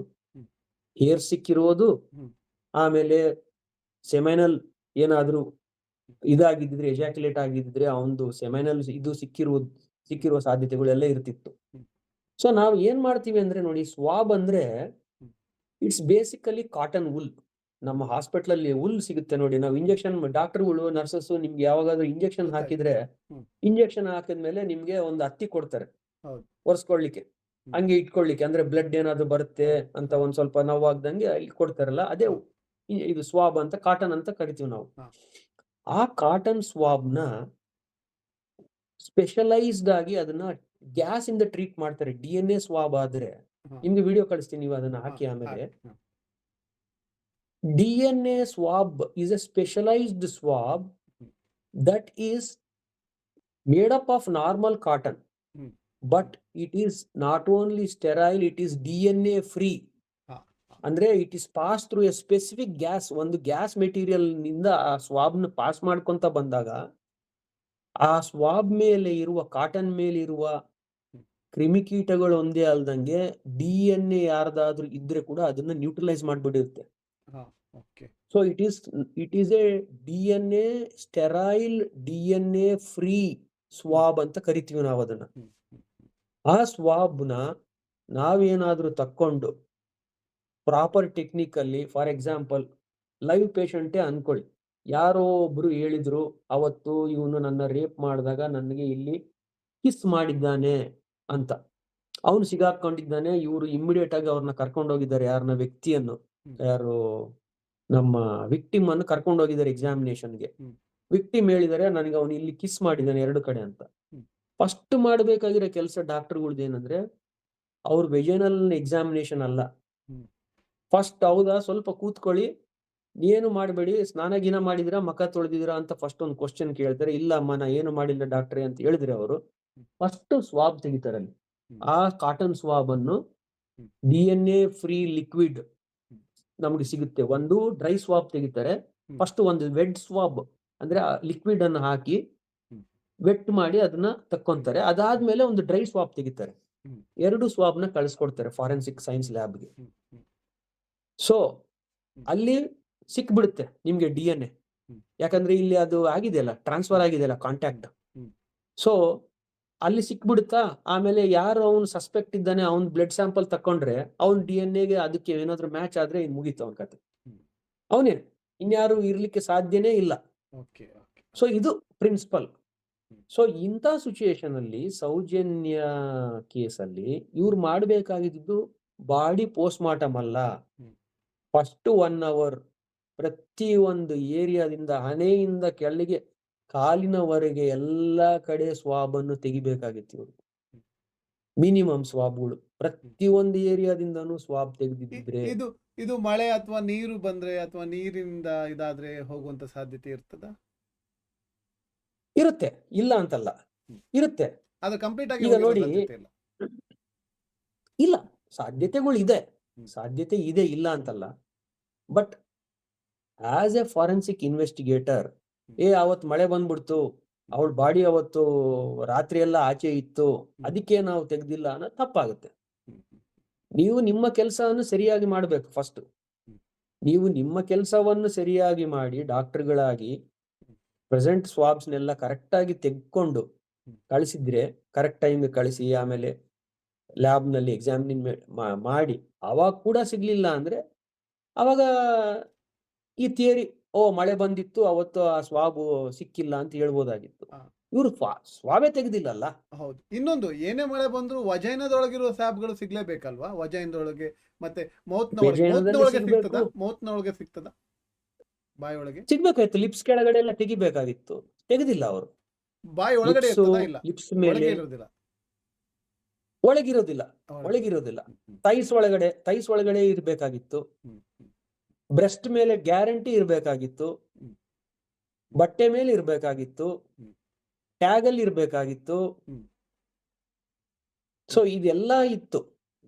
hair ಸಿಕ್ಕಿರುವುದು ಆಮೇಲೆ ಸೆಮೈನಲ್ ಏನಾದ್ರೂ ಇದಾಗಿದ್ದಿದ್ರೆ ಎಜಾಕ್ಯುಲೇಟ್ ಆಗಿದ್ದಿದ್ರೆ ಅವಂದು ಸೆಮೈನಲ್ ಇದು ಸಿಕ್ಕಿರುವ ಸಿಕ್ಕಿರುವ ಸಾಧ್ಯತೆಗಳೆಲ್ಲ ಇರ್ತಿತ್ತು ಸೊ ನಾವು ಏನ್ ಮಾಡ್ತೀವಿ ಅಂದ್ರೆ ನೋಡಿ ಸ್ವಾಬ್ ಅಂದ್ರೆ ಇಟ್ಸ್ ಬೇಸಿಕಲಿ ಕಾಟನ್ ವುಲ್ ನಮ್ಮ ಅಲ್ಲಿ ಹುಲ್ ಸಿಗುತ್ತೆ ನೋಡಿ ನಾವು ಇಂಜೆಕ್ಷನ್ ಡಾಕ್ಟರ್ಗಳು ನರ್ಸಸ್ ನಿಮ್ಗೆ ಯಾವಾಗಾದ್ರೂ ಇಂಜೆಕ್ಷನ್ ಹಾಕಿದ್ರೆ ಇಂಜೆಕ್ಷನ್ ಹಾಕಿದ್ಮೇಲೆ ನಿಮ್ಗೆ ಒಂದು ಹತ್ತಿ ಕೊಡ್ತಾರೆ ಒರೆಸ್ಕೊಳ್ಳಿಕ್ಕೆ ಹಂಗೆ ಇಟ್ಕೊಳ್ಳಿಕ್ಕೆ ಅಂದ್ರೆ ಬ್ಲಡ್ ಏನಾದ್ರು ಬರುತ್ತೆ ಅಂತ ಒಂದ್ ಸ್ವಲ್ಪ ನೋವಾಗ್ದಂಗೆ ಇಲ್ಲಿ ಕೊಡ್ತಾರಲ್ಲ ಅದೇ ಇದು ಸ್ವಾಬ್ ಅಂತ ಕಾಟನ್ ಅಂತ ಕರಿತೀವಿ ನಾವು ಆ ಕಾಟನ್ ಸ್ವಾಬ್ನ ಸ್ಪೆಷಲೈಸ್ಡ್ ಆಗಿ ಅದನ್ನ ಗ್ಯಾಸ್ ಇಂದ ಟ್ರೀಟ್ ಮಾಡ್ತಾರೆ ಡಿ ಎನ್ ಎ ಸ್ವಾಬ್ ಆದ್ರೆ ನಿಮ್ದು ವಿಡಿಯೋ ಕಳಿಸ್ತೀನಿ ನೀವು ಅದನ್ನ ಹಾಕಿ ಆಮೇಲೆ DNA swab is a specialized swab that is made up of normal cotton, mm. but it is not only sterile, it is DNA free. ಅಂದ್ರೆ it is pass through a specific gas ಒಂದು gas material ನಿಂದ ಆ ಸ್ವಾಬ್ನ pass ಮಾಡ್ಕೊಂತ ಬಂದಾಗ ಆ swab ಮೇಲೆ ಇರುವ ಕಾಟನ್ ಮೇಲೆ ಇರುವ ಕ್ರಿಮಿಕೀಟಗಳು ಒಂದೇ ಅಲ್ದಂಗೆ ಡಿ ಎನ್ ಎ ಯಾರ್ದಾದ್ರೂ ಇದ್ರೆ ಕೂಡ ಅದನ್ನ neutralise ಮಾಡ್ಬಿಟ್ಟಿರುತ್ತೆ is a D N A sterile DNA and DNA free swab ಅಂತ ಕರಿತೀವಿ ನಾವು ಅದನ್ನ ಆ ಸ್ವಾಬ್ನ ನಾವೇನಾದ್ರೂ ತಕ್ಕೊಂಡು ಪ್ರಾಪರ್ ಟೆಕ್ನಿಕ್ ಅಲ್ಲಿ ಫಾರ್ ಎಕ್ಸಾಂಪಲ್ ಲೈವ್ ಪೇಷಂಟೇ ಅನ್ಕೊಳ್ಳಿ ಯಾರೋ ಒಬ್ರು ಹೇಳಿದ್ರು ಅವತ್ತು ಇವನು ನನ್ನ ರೇಪ್ ಮಾಡಿದಾಗ ನನಗೆ ಇಲ್ಲಿ ಕಿಸ್ ಮಾಡಿದ್ದಾನೆ ಅಂತ ಅವನು ಸಿಗಾಕೊಂಡಿದ್ದಾನೆ ಇವರು ಇಮ್ಮಿಡಿಯೇಟ್ ಆಗಿ ಅವ್ರನ್ನ ಕರ್ಕೊಂಡು ಹೋಗಿದ್ದಾರೆ ಯಾರನ್ನ ವ್ಯಕ್ತಿಯನ್ನು ಯಾರು ನಮ್ಮ ವಿಕ್ಟಿಮ್ ಅನ್ನು ಕರ್ಕೊಂಡು ಹೋಗಿದ್ದಾರೆ ಎಕ್ಸಾಮಿನೇಷನ್ಗೆ ವಿಕ್ಟಿಮ್ ಹೇಳಿದರೆ ನನಗೆ ಅವನು ಇಲ್ಲಿ ಕಿಸ್ ಮಾಡಿದ್ದಾನೆ ಎರಡು ಕಡೆ ಅಂತ ಫಸ್ಟ್ ಮಾಡಬೇಕಾಗಿರೋ ಕೆಲಸ ಡಾಕ್ಟರ್ಗಳ್ದು ಏನಂದ್ರೆ ಅವ್ರ ವೆಜನಲ್ ಎಕ್ಸಾಮಿನೇಷನ್ ಅಲ್ಲ ಫಸ್ಟ್ ಹೌದಾ ಸ್ವಲ್ಪ ಕೂತ್ಕೊಳ್ಳಿ ಏನು ಮಾಡಬೇಡಿ ಸ್ನಾನ ಗಿನ ಮಾಡಿದ್ರಾ ಮಖ ಅಂತ ಫಸ್ಟ್ ಒಂದು ಕ್ವಶನ್ ಕೇಳ್ತಾರೆ ಇಲ್ಲ ಅಮ್ಮ ನಾ ಏನು ಮಾಡಿಲ್ಲ ಡಾಕ್ಟರ್ ಅಂತ ಹೇಳಿದ್ರೆ ಅವರು ಫಸ್ಟ್ ಸ್ವಾಬ್ ತೆಗಿತಾರೆ ಅಲ್ಲಿ ಆ ಕಾಟನ್ ಸ್ವಾಬ್ ಅನ್ನು D N A free liquid ನಮಗೆ ಸಿಗುತ್ತೆ ಒಂದು ಡ್ರೈ ಸ್ವಾಬ್ ತೆಗಿತಾರೆ ಫಸ್ಟ್ ಒಂದು ವೆಡ್ ಸ್ವಾಬ್ ಅಂದ್ರೆ ಲಿಕ್ವಿಡ್ ಅನ್ನು ಹಾಕಿ ವೆಟ್ ಮಾಡಿ ಅದನ್ನ ತಕ್ಕೊಂತಾರೆ ಅದಾದ್ಮೇಲೆ ಒಂದು ಡ್ರೈ ಸ್ವಾಬ್ ತೆಗಿತಾರೆ ಎರಡು ಸ್ವಾಬ್ ನ ಕಳಿಸ್ಕೊಡ್ತಾರೆ ಫಾರೆನ್ಸಿಕ್ ಸೈನ್ಸ್ ಲ್ಯಾಬ್ಗೆ ಸೊ ಅಲ್ಲಿ ಸಿಕ್ಬಿಡುತ್ತೆ ನಿಮ್ಗೆ ಡಿ ಎನ್ ಎ ಯಾಕಂದ್ರೆ ಇಲ್ಲಿ ಅದು ಆಗಿದೆಯಲ್ಲ ಟ್ರಾನ್ಸ್ಫರ್ ಆಗಿದೆಯಲ್ಲ ಕಾಂಟ್ಯಾಕ್ಟ್ ಸೊ ಅಲ್ಲಿ ಸಿಕ್ಬಿಡುತ್ತಾ ಆಮೇಲೆ ಯಾರು ಅವ್ನು ಸಸ್ಪೆಕ್ಟ್ ಇದ್ದಾನೆ ಅವ್ನ್ ಬ್ಲಡ್ ಸ್ಯಾಂಪಲ್ ತಕೊಂಡ್ರೆ ಅವ್ನ್ ಡಿ ಎನ್ ಎಗೆ ಅದಕ್ಕೆ ಏನಾದ್ರು ಮ್ಯಾಚ್ ಆದ್ರೆ ಮುಗೀತು ಅವನ ಕತೆ ಅವನೇ ಇನ್ಯಾರು ಇರ್ಲಿಕ್ಕೆ ಸಾಧ್ಯನೇ ಇಲ್ಲ ಸೊ ಇದು ಪ್ರಿನ್ಸಿಪಲ್ ಸೊ ಇಂಥ ಸಿಚುಯೇಷನ್ ಅಲ್ಲಿ ಸೌಜನ್ಯ ಕೇಸಲ್ಲಿ ಇವ್ರು ಮಾಡಬೇಕಾಗಿದ್ದು ಬಾಡಿ ಪೋಸ್ಟ್ ಮಾರ್ಟಮ್ ಅಲ್ಲ ಫಸ್ಟ್ ಒನ್ ಅವರ್ ಪ್ರತಿ ಒಂದು ಏರಿಯಾದಿಂದ ಹಣೆಯಿಂದ ಕೆಳಗೆ ಕಾಲಿನವರೆಗೆ ಎಲ್ಲಾ ಕಡೆ ಸ್ವಾಬನ್ನು ತೆಗಿಬೇಕಾಗಿತ್ತು ಇವರು ಮಿನಿಮಮ್ ಸ್ವಾಬ್ಗಳು ಪ್ರತಿಯೊಂದು ಏರಿಯಾದಿಂದಾನು ಸ್ವಾಬ್ ತೆಗೆದಿದ್ರೆ ಇದು ಇದು ಮಳೆ ಅಥವಾ ನೀರು ಬಂದ್ರೆ ಅಥವಾ ನೀರಿಂದ ಇದಾದ್ರೆ ಹೋಗುವಂತ ಸಾಧ್ಯತೆ ಇರ್ತದ ಇರುತ್ತೆ ಇಲ್ಲ ಅಂತಲ್ಲ ಇರುತ್ತೆ ಅದು ಕಂಪ್ಲೀಟ್ ಆಗಿ ನೋಡಿ ಇಲ್ಲ ಸಾಧ್ಯತೆಗಳು ಇದೆ ಸಾಧ್ಯತೆ ಇದೆ ಇಲ್ಲ ಅಂತಲ್ಲ but as a forensic investigator ಏ ಅವತ್ ಮಳೆ ಬಂದ್ಬಿಡ್ತು ಅವಳ ಬಾಡಿ ಅವತ್ತು ರಾತ್ರಿ ಎಲ್ಲ ಆಚೆ ಇತ್ತು ಅದಕ್ಕೆ ನಾವು ತೆಗ್ದಿಲ್ಲ ಅನ್ನೋ ತಪ್ಪಾಗುತ್ತೆ ನೀವು ನಿಮ್ಮ ಕೆಲಸವನ್ನು ಸರಿಯಾಗಿ ಮಾಡ್ಬೇಕು ಫಸ್ಟ್ ನೀವು ನಿಮ್ಮ ಕೆಲಸವನ್ನು ಸರಿಯಾಗಿ ಮಾಡಿ ಡಾಕ್ಟರ್ಗಳಾಗಿ ಪ್ರೆಸೆಂಟ್ ಸ್ವಾಬ್ಸ್ನೆಲ್ಲ ಕರೆಕ್ಟ್ ಆಗಿ ತೆಗೆದುಕೊಂಡು ಕಳಿಸಿದ್ರೆ ಕರೆಕ್ಟ್ ಟೈಮ್ಗೆ ಕಳಿಸಿ ಆಮೇಲೆ ಲ್ಯಾಬ್ ನಲ್ಲಿ ಎಕ್ಸಾಮಿನ್ ಮಾಡಿ ಅವಾಗ ಕೂಡ ಸಿಗ್ಲಿಲ್ಲ ಅಂದ್ರೆ ಅವಾಗ ಈ ಥಿಯರಿ ಓ ಮಳೆ ಬಂದಿತ್ತು ಅವತ್ತು ಆ ಸ್ವಾಬು ಸಿಕ್ಕಿಲ್ಲ ಅಂತ ಹೇಳ್ಬೋದಾಗಿತ್ತು ಇವರು ಸ್ವಾಬೆ ಅಲ್ಲ ಹೌದು ಇನ್ನೊಂದು ಏನೇ ಮಳೆ ಬಂದ್ರು ವಜೈನದೊಳಗಿರೋ ಸ್ವಾಬ್ಗಳು ಸಿಗ್ಲೇಬೇಕಲ್ವಾ ವಜೈನದೊಳಗೆ ಮತ್ತೆ ಮೌತ್ನೊಳಗೆ ಸಿಗ್ತದ ಬಾಯಿಯೊಳಗೆ ಸಿಗ್ತದ ಬಾಯಿ ಒಳಗೆ ಸಿಗ್ಬೇಕಾಯ್ತು ಲಿಪ್ಸ್ ಕೆಳಗಡೆ ಎಲ್ಲ ತೆಗಿಬೇಕಾಗಿತ್ತು ತೆಗೆದಿಲ್ಲ ಅವರು ಬಾಯಿ ಒಳಗಡೆ ಲಿಪ್ಸ್ ಮೇಲೆ ಒಳಗಿರೋದಿಲ್ಲ ಒಳಗಿರೋದಿಲ್ಲ ತೈಸ್ ಒಳಗಡೆ ತೈಸ್ ಒಳಗಡೆ ಇರ್ಬೇಕಾಗಿತ್ತು ಬ್ರೆಸ್ಟ್ ಮೇಲೆ ಗ್ಯಾರಂಟಿ ಇರಬೇಕಾಗಿತ್ತು ಬಟ್ಟೆ ಮೇಲೆ ಇರಬೇಕಾಗಿತ್ತು ಟ್ಯಾಗ್ ಅಲ್ಲಿ ಇರಬೇಕಾಗಿತ್ತು ಸೊ ಇದೆಲ್ಲ ಇತ್ತು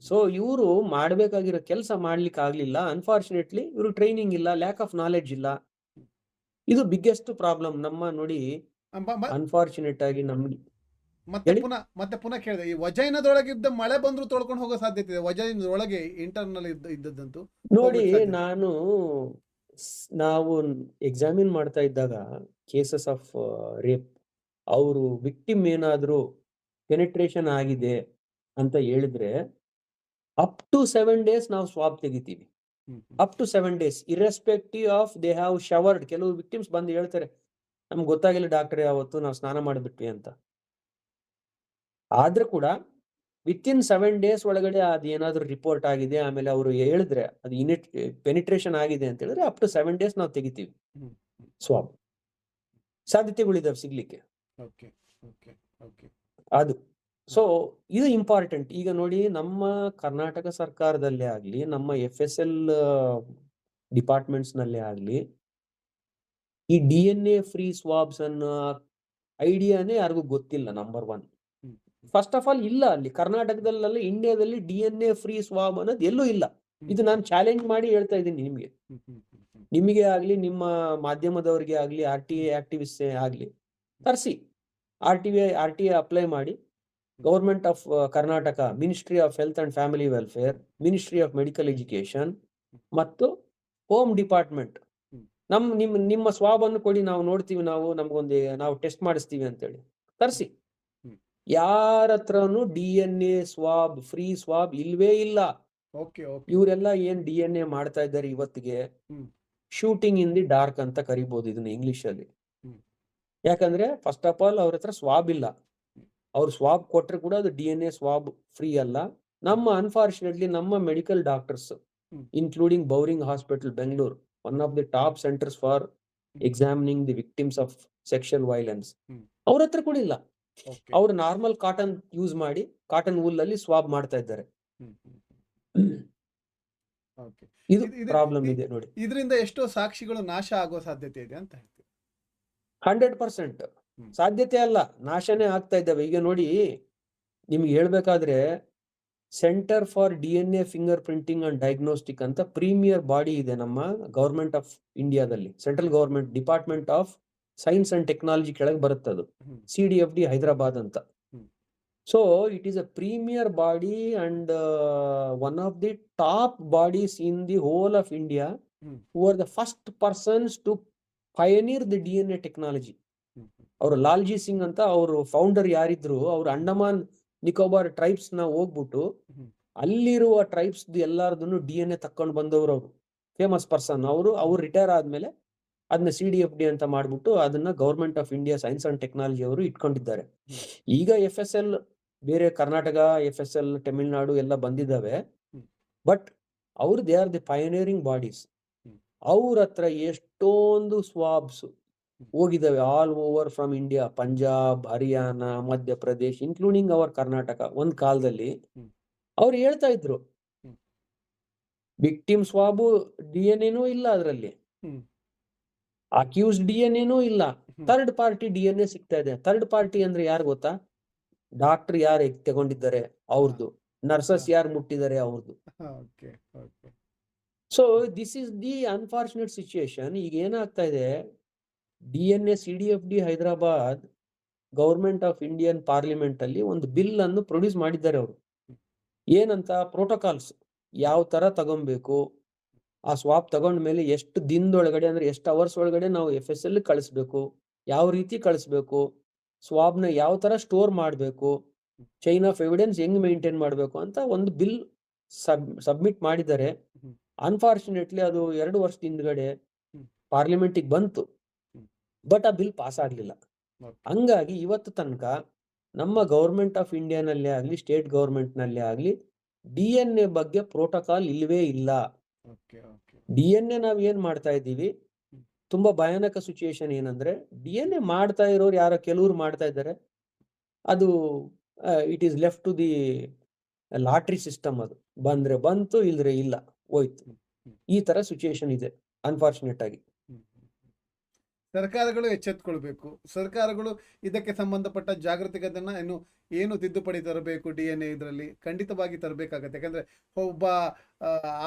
ಸೊ ಇವರು ಮಾಡಬೇಕಾಗಿರೋ ಕೆಲಸ ಮಾಡ್ಲಿಕ್ಕೆ ಆಗ್ಲಿಲ್ಲ ಅನ್ಫಾರ್ಚುನೇಟ್ಲಿ ಇವರು ಟ್ರೈನಿಂಗ್ ಇಲ್ಲ ಲ್ಯಾಕ್ ಆಫ್ ನಾಲೆಡ್ಜ್ ಇಲ್ಲ ಇದು ಬಿಗ್ಗೆಸ್ಟ್ ಪ್ರಾಬ್ಲಮ್ ನಮ್ಮ ನೋಡಿ ಅನ್ಫಾರ್ಚುನೇಟ್ ಆಗಿ ನಮ್ಗೆ ಮತ್ತೆ ಪುನಃ ಮತ್ತೆ ಪುನಃ ಕೇಳಿದೆ ಈ ಇದ್ದ ಮಳೆ ಬಂದ್ರು ತೊಳ್ಕೊಂಡು ಹೋಗೋ ಸಾಧ್ಯತೆ ಇದೆ ವಜೈನದೊಳಗೆ ಇಂಟರ್ನಲ್ ಇದ್ದದ್ದಂತೂ ನೋಡಿ ನಾನು ನಾವು ಎಕ್ಸಾಮಿನ್ ಮಾಡ್ತಾ ಇದ್ದಾಗ ಕೇಸಸ್ ಆಫ್ ರೇಪ್ ಅವರು ವಿಕ್ಟಿಮ್ ಏನಾದರೂ ಪೆನಿಟ್ರೇಷನ್ ಆಗಿದೆ ಅಂತ ಹೇಳಿದ್ರೆ ಅಪ್ ಟು ಸೆವೆನ್ ಡೇಸ್ ನಾವು ಸ್ವಾಬ್ ತೆಗಿತೀವಿ up to seven days irrespective of they have showered ಕೆಲವು ವಿಕ್ಟಿಮ್ಸ್ ಬಂದು ಹೇಳ್ತಾರೆ ನಮ್ಗೆ ಗೊತ್ತಾಗಿಲ್ಲ ಡಾಕ್ಟರ್ ಅವತ್ತು ನಾವು ಸ್ನಾನ ಮಾಡಿಬಿಟ್ವಿ ಅಂತ ಆದ್ರೂ ಕೂಡ ವಿತ್ ಇನ್ ಸೆವೆನ್ ಡೇಸ್ ಒಳಗಡೆ ಅದೇನಾದ್ರೂ ರಿಪೋರ್ಟ್ ಆಗಿದೆ ಆಮೇಲೆ ಅವರು ಹೇಳಿದ್ರೆ ಅದು ಯುನಿಟ್ ಪೆನಿಟ್ರೇಷನ್ ಆಗಿದೆ ಅಂತ ಹೇಳಿದ್ರೆ ಅಪ್ ಟು ಸೆವೆನ್ ಡೇಸ್ ನಾವು ತೆಗಿತೀವಿ ಸ್ವಾಬ್ ಸಾಧ್ಯತೆಗಳಿದಾವೆ ಸಿಗ್ಲಿಕ್ಕೆ ಅದು ಸೊ ಇದು ಇಂಪಾರ್ಟೆಂಟ್ ಈಗ ನೋಡಿ ನಮ್ಮ ಕರ್ನಾಟಕ ಸರ್ಕಾರದಲ್ಲೇ ಆಗ್ಲಿ ನಮ್ಮ ಎಫ್ ಎಸ್ ಎಲ್ ಡಿಪಾರ್ಟ್ಮೆಂಟ್ಸ್ ನಲ್ಲೇ ಆಗ್ಲಿ ಈ D N A free swabs ಅನ್ನೋ ಐಡಿಯಾನೇ ಯಾರಿಗೂ ಗೊತ್ತಿಲ್ಲ number one first of all ಇಲ್ಲ ಅಲ್ಲಿ ಕರ್ನಾಟಕದಲ್ಲ ಇಂಡಿಯಾದಲ್ಲಿ D N A free swab ಅನ್ನೋದು ಎಲ್ಲೂ ಇಲ್ಲ ಇದು ನಾನು ಚಾಲೆಂಜ್ ಮಾಡಿ ಹೇಳ್ತಾ ಇದ್ದೀನಿ ನಿಮ್ಗೆ ನಿಮಗೆ ಆಗ್ಲಿ ನಿಮ್ಮ ಮಾಧ್ಯಮದವರಿಗೆ ಆಗ್ಲಿ ಆರ್ ಟಿ ಎ ಆಕ್ಟಿವಿಸ್ಟ್ ಆಗ್ಲಿ ತರಿಸಿ R T R T apply ಮಾಡಿ government of Karnataka ministry of health and family welfare ministry of medical education ಮತ್ತು ಹೋಮ್ ಡಿಪಾರ್ಟ್ಮೆಂಟ್ ನಮ್ ನಿಮ್ ನಿಮ್ಮ ಸ್ವಾಬನ್ನು ಕೊಡಿ ನಾವು ನೋಡ್ತೀವಿ ನಾವು ನಮ್ಗೊಂದು ನಾವು ಟೆಸ್ಟ್ ಮಾಡಿಸ್ತೀವಿ ಅಂತೇಳಿ ತರಿಸಿ ಯಾರ ಹತ್ರನು D N A swab free swab ಇಲ್ವೇ ಇಲ್ಲ ಇವರೆಲ್ಲ ಏನ್ ಡಿ ಎನ್ ಎ ಮಾಡ್ತಾ ಇದ್ದಾರೆ ಇವತ್ತಿಗೆ ಶೂಟಿಂಗ್ ಇನ್ ದಿ ಡಾರ್ಕ್ ಅಂತ ಕರಿಬಹುದು ಇದನ್ನ ಇಂಗ್ಲಿಷ್ ಅಲ್ಲಿ ಯಾಕಂದ್ರೆ ಫಸ್ಟ್ ಆಫ್ ಆಲ್ ಅವ್ರ ಹತ್ರ ಸ್ವಾಬ್ ಇಲ್ಲ ಅವ್ರ ಸ್ವಾಬ್ ಕೊಟ್ರೆ ಕೂಡ ಅದು D N A swab free ಅಲ್ಲ ನಮ್ಮ ಅನ್ಫಾರ್ಚುನೇಟ್ಲಿ ನಮ್ಮ medical doctors including Bowring hospital Bengaluru one of the top centres for examining the victims of sexual violence ಅವ್ರ ಹತ್ರ ಕೂಡ ಇಲ್ಲ ಅವ್ರು ನಾರ್ಮಲ್ ಕಾಟನ್ ಯೂಸ್ ಮಾಡಿ ಕಾಟನ್ ವೂಲ್ ಅಲ್ಲಿ ಸ್ವಾಬ್ ಮಾಡ್ತಾ ಇದ್ದಾರೆ *coughs* ಇದು ಪ್ರಾಬ್ಲಮ್ ಇದೆ ನೋಡಿ ಇದರಿಂದ ಎಷ್ಟೋ ಸಾಕ್ಷಿಗಳು ನಾಶ ಆಗೋ ಸಾಧ್ಯತೆ ಇದೆ ಅಂತ ಹಂಡ್ರೆಡ್ ಪರ್ಸೆಂಟ್ ಸಾಧ್ಯತೆ ಅಲ್ಲ ನಾಶನೇ ಆಗ್ತಾ ಇದ್ದಾವೆ ಈಗ ನೋಡಿ ನಿಮ್ಗೆ ಹೇಳ್ಬೇಕಾದ್ರೆ centre for D N A fingerprinting and diagnostic ಅಂತ ಪ್ರೀಮಿಯರ್ ಬಾಡಿ ಇದೆ ನಮ್ಮ ಗವರ್ಮೆಂಟ್ ಆಫ್ ಇಂಡಿಯಾದಲ್ಲಿ central government department of science and technology ಕೆಳಗೆ ಬರುತ್ತೆ ಅದು C D F D Hyderabad ಅಂತ so it is a premier body and one of the top bodies in the whole of India who are the first persons to pioneer the D N A technology ಅವರು ಲಾಲ್ಜಿ ಸಿಂಗ್ ಅಂತ ಅವರು founder ಯಾರಿದ್ರು ಅವರು Andaman Nicobar tribes ನ ಹೋಗ್ಬಿಟ್ಟು ಅಲ್ಲಿರುವ tribes ಎಲ್ಲಾರ್ದು D N A ತಕೊಂಡು ಬಂದವರು ಅವರು ಫೇಮಸ್ ಪರ್ಸನ್ ಅವರು ಅವ್ರು ರಿಟೈರ್ ಆದ್ಮೇಲೆ ಅದನ್ನ ಸಿ ಡಿ ಎಫ್ ಡಿ ಅಂತ ಮಾಡ್ಬಿಟ್ಟು ಅದನ್ನ government of India science and technology ಅವರು ಇಟ್ಕೊಂಡಿದ್ದಾರೆ ಈಗ ಎಫ್ ಎಸ್ ಎಲ್ ಬೇರೆ Karnataka F S L Tamil Nadu ಎಲ್ಲ ಬಂದಿದ್ದಾವೆ ಬಟ್ ಅವ್ರು they are the pioneering bodies ಅವ್ರ ಹತ್ರ ಎಷ್ಟೊಂದು swabs ಹೋಗಿದ್ದಾವೆ all over from India Punjab Haryana Madhya Pradesh including our Karnataka ಒಂದ್ ಕಾಲದಲ್ಲಿ ಅವ್ರು ಹೇಳ್ತಾ ಇದ್ರು ವಿಕ್ಟಿಮ್ ಸ್ವಾಬು ಡಿ ಎನ್ ಏನೂ ಇಲ್ಲ ಅದರಲ್ಲಿ ಅಕ್ಯೂಸ್ ಡಿ ಎನ್ ಏನೂ ಇಲ್ಲ third party D N A ಸಿಗ್ತಾ ಇದೆ ಥರ್ಡ್ ಪಾರ್ಟಿ ಅಂದ್ರೆ ಯಾರು ಗೊತ್ತಾ ಡಾಕ್ಟರ್ ಯಾರು ತಗೊಂಡಿದ್ದಾರೆ ಅವ್ರದ್ದು ನರ್ಸಸ್ ಯಾರು ಮುಟ್ಟಿದ್ದಾರೆ ಅವ್ರದ್ದು so this is the unfortunate situation ಈಗ ಏನಾಗ್ತಾ ಇದೆ D N A C D F D Hyderabad government of Indian parliament ಅಲ್ಲಿ ಒಂದು ಬಿಲ್ ಅನ್ನು ಪ್ರೊಡ್ಯೂಸ್ ಮಾಡಿದ್ದಾರೆ ಅವರು ಏನಂತ ಪ್ರೋಟೋಕಾಲ್ಸ್ ಯಾವ ತರ ತಗೊಬೇಕು ಆ ಸ್ವಾಪ್ ತಗೊಂಡ ಮೇಲೆ ಎಷ್ಟು ದಿನದೊಳಗಡೆ ಅಂದ್ರೆ ಎಷ್ಟು ಅವರ್ಸ್ ಒಳಗಡೆ ನಾವು ಎಫ್ ಎಸ್ ಎಲ್ ಕಳಿಸ್ಬೇಕು ಯಾವ ರೀತಿ ಕಳಿಸ್ಬೇಕು ಸ್ವಾಬ್ನ ಯಾವ ತರ ಸ್ಟೋರ್ ಮಾಡಬೇಕು ಚೈನ್ ಆಫ್ ಎವಿಡೆನ್ಸ್ ಹೆಂಗ್ ಮೇಂಟೈನ್ ಮಾಡಬೇಕು ಅಂತ ಒಂದು ಬಿಲ್ ಸಬ್ ಸಬ್ಮಿಟ್ ಮಾಡಿದ್ದಾರೆ ಅನ್ಫಾರ್ಚುನೇಟ್ಲಿ ಅದು ಎರಡು ವರ್ಷದ ಹಿಂದ್ಗಡೆ ಗೆ ಬಂತು ಬಟ್ ಆ ಬಿಲ್ ಪಾಸ್ ಆಗ್ಲಿಲ್ಲ ಹಂಗಾಗಿ ಇವತ್ತು ತನಕ ನಮ್ಮ ಗೌರ್ಮೆಂಟ್ ಆಫ್ ಇಂಡಿಯಾನಲ್ಲೇ ಆಗ್ಲಿ ಸ್ಟೇಟ್ ಗೌರ್ಮೆಂಟ್ನಲ್ಲೇ ಆಗ್ಲಿ ಡಿ ಎನ್ ಎ ಬಗ್ಗೆ ಪ್ರೋಟೋಕಾಲ್ ಇಲ್ವೇ ಇಲ್ಲ ಡಿ ಎನ್ ಎ ನಾವ್ ಏನ್ ಮಾಡ್ತಾ ಇದ್ದೀವಿ ತುಂಬಾ ಭಯಾನಕ ಸಿಚುಯೇಷನ್ ಏನಂದ್ರೆ ಡಿ ಎನ್ ಎ ಮಾಡ್ತಾ ಇರೋರು ಯಾರೋ ಕೆಲವರು ಮಾಡ್ತಾ ಇದ್ದಾರೆ ಅದು it is left to the lottery system ಅದು ಬಂದ್ರೆ ಬಂತು ಇಲ್ದ್ರೆ ಇಲ್ಲ ಹೋಯ್ತು ಈ ತರ ಸಿಚುಯೇಷನ್ ಇದೆ ಅನ್ಫಾರ್ಚುನೇಟ್ ಆಗಿ ಸರ್ಕಾರಗಳು ಎಚ್ಚೆತ್ಕೊಳ್ಬೇಕು ಸರ್ಕಾರಗಳು ಇದಕ್ಕೆ ಸಂಬಂಧಪಟ್ಟ ಜಾಗೃತಿಗದನ್ನ ಇನ್ನು ಏನು ತಿದ್ದುಪಡಿ ತರಬೇಕು ಡಿ ಎನ್ ಎ ಇದರಲ್ಲಿ ಖಂಡಿತವಾಗಿ ತರಬೇಕಾಗತ್ತೆ ಯಾಕಂದ್ರೆ ಒಬ್ಬ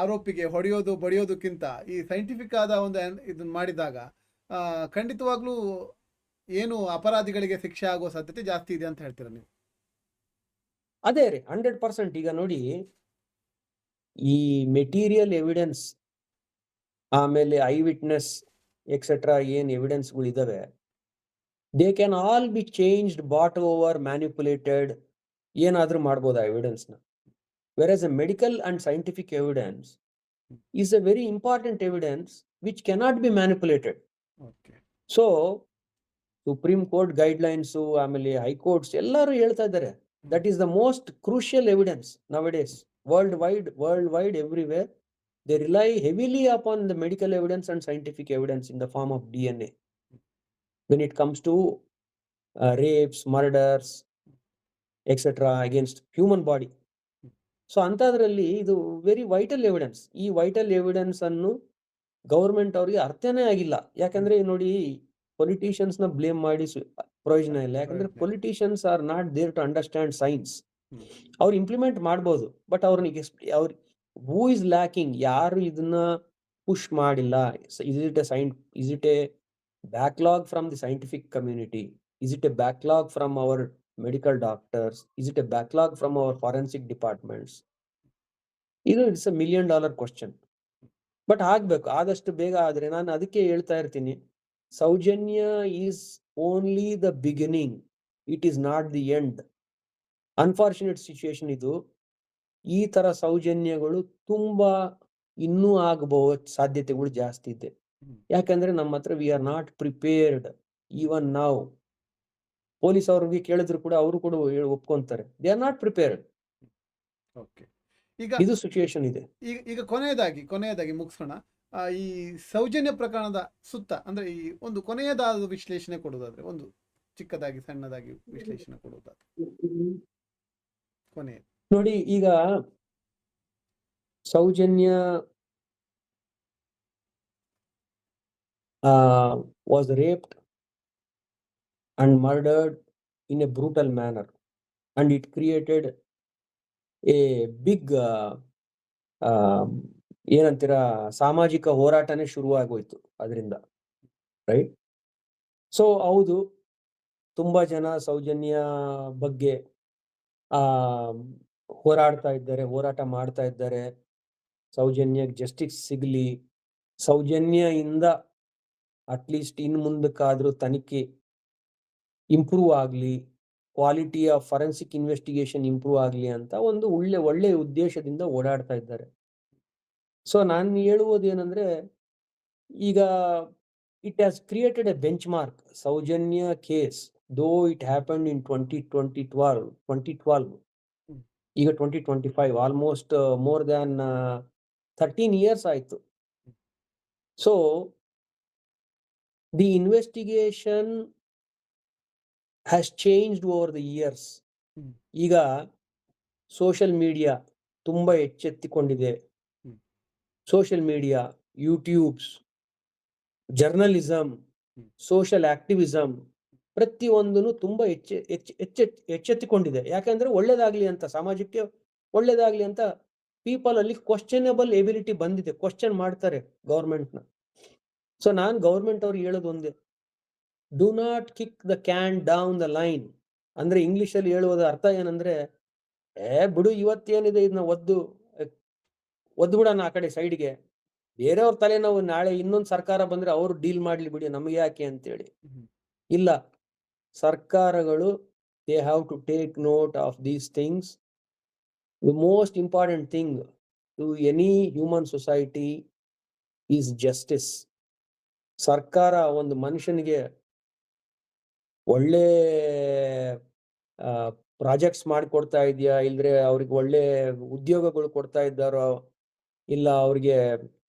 ಆರೋಪಿಗೆ ಹೊಡೆಯೋದು ಬಡಿಯೋದಕ್ಕಿಂತ ಈ ಸೈಂಟಿಫಿಕ್ ಆದ ಒಂದು ಇದನ್ನ ಮಾಡಿದಾಗ ಖಂಡಿತವಾಗ್ಲೂ ಏನು ಅಪರಾಧಿಗಳಿಗೆ ಶಿಕ್ಷೆ ಆಗುವ ಸಾಧ್ಯತೆ ಜಾಸ್ತಿ ಇದೆ ಅಂತ ಹೇಳ್ತೀರಾ ನೀವು ಅದೇ ರೀ ಹಂಡ್ರೆಡ್ ಪರ್ಸೆಂಟ್ ಈಗ ನೋಡಿ ಈ ಮೆಟೀರಿಯಲ್ ಎವಿಡೆನ್ಸ್ ಆಮೇಲೆ ಐ ವಿಟ್ನೆಸ್ ಎಕ್ಸೆಟ್ರಾ ಏನ್ ಎವಿಡೆನ್ಸ್ಗಳಿದಾವೆ they can all be changed but over manipulated ಏನಾದ್ರೂ ಮಾಡ್ಬೋದು ಆ ಎವಿಡೆನ್ಸ್ನ whereas a medical and scientific evidence is a very important evidence which cannot be manipulated so supreme court guidelines ಆಮೇಲೆ high courts ಎಲ್ಲರೂ ಹೇಳ್ತಾ ಇದ್ದಾರೆ that is the most crucial evidence nowadays world wide world wide everywhere they rely heavily upon the medical evidence and scientific evidence in the form of DNA when it comes to uh, rapes, murders, etc. against human body. So ಅಂಥದ್ರಲ್ಲಿ ಇದು very vital evidence ಈ vital evidence ಅನ್ನು government ಅವರಿಗೆ ಅರ್ಥನೇ ಆಗಿಲ್ಲ ಯಾಕಂದ್ರೆ ನೋಡಿ politicians ನ ಬ್ಲೇಮ್ ಮಾಡಿ ಪ್ರಯೋಜನ ಇಲ್ಲ ಯಾಕಂದ್ರೆ politicians are not there to understand science ಅವ್ರು ಇಂಪ್ಲಿಮೆಂಟ್ ಮಾಡ್ಬೋದು ಬಟ್ ಅವ್ರಿಗೆ ಅವ್ರ ಹೂ ಇಸ್ ಲ್ಯಾಕಿಂಗ್ ಯಾರು ಇದನ್ನ ಪುಷ್ ಮಾಡಿಲ್ಲ is it a saint is it a backlog from the scientific community is it a backlog from our medical doctors is it a backlog from our forensic departments ಇದು it's a million dollar question but ಆಗ್ಬೇಕು ಆದಷ್ಟು ಬೇಗ ಆದ್ರೆ ನಾನು ಅದಕ್ಕೆ ಹೇಳ್ತಾ ಇರ್ತೀನಿ Soujanya is only the beginning it is not the end unfortunate situation ಇದು ಈ ತರ ಸೌಜನ್ಯಗಳು ತುಂಬಾ ಇನ್ನೂ ಆಗಬಹುದು ಸಾಧ್ಯತೆಗಳು ಜಾಸ್ತಿ ಇದೆ ಯಾಕಂದ್ರೆ ನಮ್ಮ ಹತ್ರ we are not prepared even ನಾವು ಪೊಲೀಸ್ ಅವ್ರಿಗೆ ಕೇಳಿದ್ರು ಕೂಡ ಅವರು ಕೂಡ ಒಪ್ಕೊಂತಾರೆ they are not prepared okay ಈಗ ಇದು ಸಿಚುಯೇಷನ್ ಇದೆ ಈಗ ಈಗ ಕೊನೆಯದಾಗಿ ಕೊನೆಯದಾಗಿ ಮುಗಿಸೋಣ ಈ ಸೌಜನ್ಯ ಪ್ರಕರಣದ ಸುತ್ತ ಅಂದ್ರೆ ಈ ಒಂದು ಕೊನೆಯದಾದ ವಿಶ್ಲೇಷಣೆ ಕೊಡೋದಾದ್ರೆ ಒಂದು ಚಿಕ್ಕದಾಗಿ ಸಣ್ಣದಾಗಿ ವಿಶ್ಲೇಷಣೆ ಕೊಡೋದಾದ್ರೆ ಕೊನೆಯದು ನೋಡಿ ಈಗ Soujanya was raped and murdered in a brutal manner and it created a big ಏನಂತೀರ ಸಾಮಾಜಿಕ ಹೋರಾಟನೇ ಶುರುವಾಗೋಯ್ತು ಅದರಿಂದ ರೈಟ್ ಸೊ ಹೌದು ತುಂಬಾ ಜನ ಸೌಜನ್ಯ ಬಗ್ಗೆ ಆ ಹೋರಾಡ್ತಾ ಇದ್ದಾರೆ ಹೋರಾಟ ಮಾಡ್ತಾ ಇದ್ದಾರೆ ಸೌಜನ್ಯ ಜಸ್ಟಿಸ್ ಸಿಗ್ಲಿ ಸೌಜನ್ಯ ಇಂದ ಅಟ್ಲೀಸ್ಟ್ ಇನ್ ಮುಂದಕ್ಕಾದ್ರೂ ತನಿಖೆ ಇಂಪ್ರೂವ್ ಆಗಲಿ quality of forensic investigation improve ಆಗಲಿ ಅಂತ ಒಂದು ಒಳ್ಳೆ ಒಳ್ಳೆ ಉದ್ದೇಶದಿಂದ ಓಡಾಡ್ತಾ ಇದ್ದಾರೆ ಸೊ ನಾನು ಹೇಳುವುದೇನಂದ್ರೆ ಈಗ it has created a benchmark Soujanya case though it happen in twenty twenty twelve twenty twelve ಈಗ twenty twenty five almost more than thirteen years ಆಯಿತು so the investigation has changed over the years ಈಗ social media ತುಂಬ ಎಚ್ಚೆತ್ತಿಕೊಂಡಿದೆ social media YouTubes journalism social activism ಪ್ರತಿಯೊಂದನ್ನೂ ತುಂಬಾ ಎಚ್ಚೆ ಎಚ್ಚ ಎಚ್ಚೆತ್ತಿಕೊಂಡಿದೆ ಯಾಕೆಂದ್ರೆ ಒಳ್ಳೇದಾಗ್ಲಿ ಅಂತ ಸಮಾಜಕ್ಕೆ ಒಳ್ಳೇದಾಗ್ಲಿ ಅಂತ ಪೀಪಲ್ ಅಲ್ಲಿ ಕ್ವಶನಬಲ್ ಎಬಿಲಿಟಿ ಬಂದಿದೆ ಕ್ವಶನ್ ಮಾಡ್ತಾರೆ ಗೌರ್ಮೆಂಟ್ನ ಸೊ ನಾನು ಗೌರ್ಮೆಂಟ್ ಅವ್ರಿಗೆ ಹೇಳೋದು ಒಂದೇ do not kick the can down the line ಅಂದ್ರೆ ಇಂಗ್ಲಿಷ್ ಅಲ್ಲಿ ಹೇಳುವುದ ಅರ್ಥ ಏನಂದ್ರೆ ಏ ಬಿಡು ಇವತ್ತೇನಿದೆ ಇದನ್ನ ಒದ್ದು ಒದ್ದು ಬಿಡೋಣ ಆ ಕಡೆ ಸೈಡ್ಗೆ ಬೇರೆಯವ್ರ ತಲೆ ನಾವು ನಾಳೆ ಇನ್ನೊಂದು ಸರ್ಕಾರ ಬಂದ್ರೆ ಅವ್ರು ಡೀಲ್ ಮಾಡ್ಲಿ ಬಿಡಿ ನಮ್ಗೆ ಯಾಕೆ ಅಂತೇಳಿ ಇಲ್ಲ ಸರ್ಕಾರಗಳು they have to take note of these things the most important thing to any human society is justice ಸರ್ಕಾರ ಒಂದು ಮನುಷ್ಯನಿಗೆ ಒಳ್ಳೆ ಪ್ರಾಜೆಕ್ಟ್ಸ್ ಮಾಡಿಕೊಡ್ತಾ ಇದೆಯಾ ಇಲ್ಲದ್ರೆ ಅವ್ರಿಗೆ ಒಳ್ಳೆ ಉದ್ಯೋಗಗಳು ಕೊಡ್ತಾ ಇದ್ದಾರೋ ಇಲ್ಲ ಅವ್ರಿಗೆ